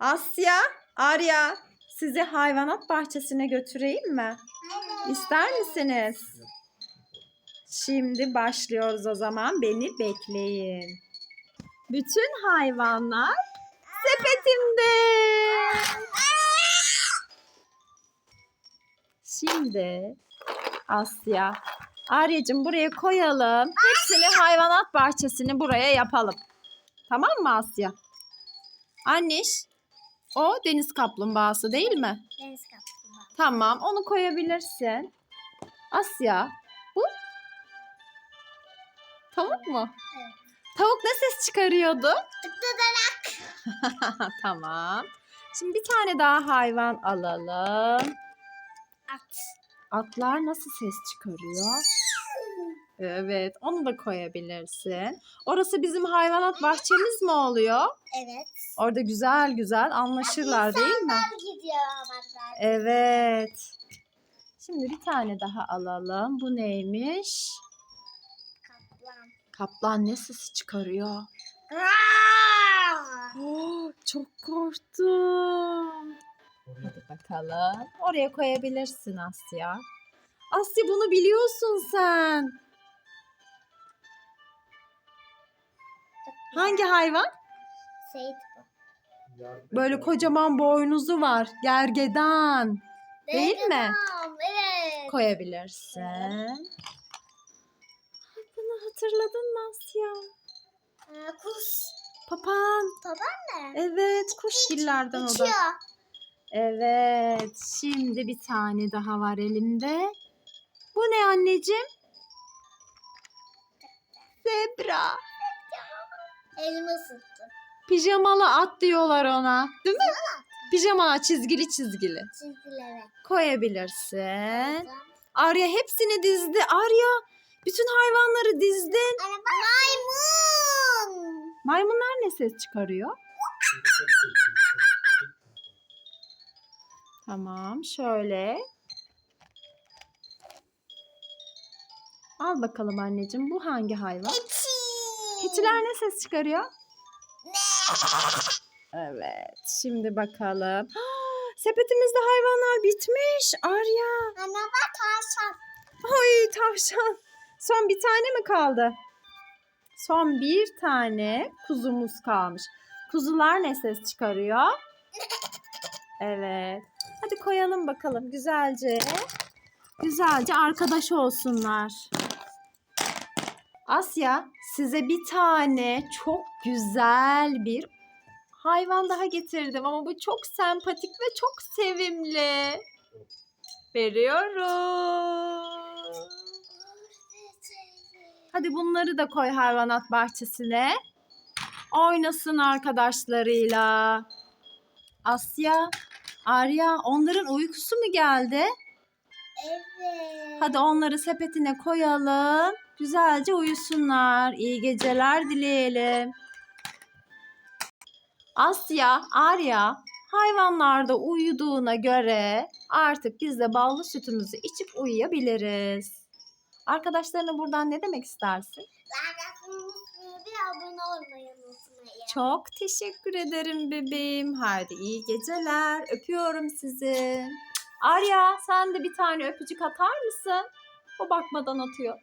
Asya, Arya sizi hayvanat bahçesine götüreyim mi? İster misiniz? Şimdi başlıyoruz o zaman. Beni bekleyin. Bütün hayvanlar sepetimde. Şimdi Asya, Arya'cığım buraya koyalım. Hepsini hayvanat bahçesini buraya yapalım. Tamam mı Asya? Anneş, o deniz kaplumbağası değil mi? Deniz kaplumbağa. Tamam, onu koyabilirsin. Asya, bu tavuk mu? Evet. Tavuk ne ses çıkarıyordu? Tıkladılar. tamam. Şimdi bir tane daha hayvan alalım. At. Atlar nasıl ses çıkarıyor? Evet, onu da koyabilirsin. Orası bizim hayvanat bahçemiz mi oluyor? Evet. Orada güzel güzel anlaşırlar değil mi? İnsanlar gidiyor haberler. Evet. Şimdi bir tane daha alalım. Bu neymiş? Kaplan. Kaplan ne sesi çıkarıyor? Oh, çok korktum. Hadi bakalım. Oraya koyabilirsin Asya. Asya bunu biliyorsun sen. Hangi hayvan? Seyit bu. Böyle kocaman boynuzu var. Gergedan. Değil mi? Tamam, Evet. Koyabilirsin. Ay, Bunu hatırladın mı Asya? Ee, kuş. Papağan. Taban ne? Evet, kuşgillerden o da. Uçuyor. Evet, şimdi bir tane daha var elimde. Bu ne anneciğim? Zebra. Elimi ısıttı. Pijamalı at diyorlar ona. Değil mi? Pijama çizgili çizgili. Çizgilere. Koyabilirsin. Arya hepsini dizdi. Arya bütün hayvanları dizdin. Maymun. Maymunlar ne ses çıkarıyor? Tamam şöyle. Al bakalım anneciğim bu hangi hayvan? Keçi. Keçiler ne ses çıkarıyor? Evet şimdi bakalım. Sepetimizde hayvanlar bitmiş Arya. Ana bak tavşan. Ay tavşan. Son bir tane mi kaldı? Son bir tane kuzumuz kalmış. Kuzular ne ses çıkarıyor? Evet. Hadi koyalım bakalım güzelce. Güzelce arkadaş olsunlar. Asya size bir tane çok güzel bir hayvan daha getirdim ama bu çok sempatik ve çok sevimli. Veriyorum. Hadi bunları da koy hayvanat bahçesine. Oynasın arkadaşlarıyla. Asya, Arya onların uykusu mu geldi? Evet. Hadi onları sepetine koyalım. Güzelce uyusunlar. İyi geceler dileyelim. Asya, Arya hayvanlar da uyuduğuna göre artık biz de ballı sütümüzü içip uyuyabiliriz. Arkadaşlarına buradan ne demek istersin? Bir abone olmayı unutmayın. Çok teşekkür ederim bebeğim. Haydi iyi geceler. Öpüyorum sizi. Arya sen de bir tane öpücük atar mısın? O bakmadan atıyor.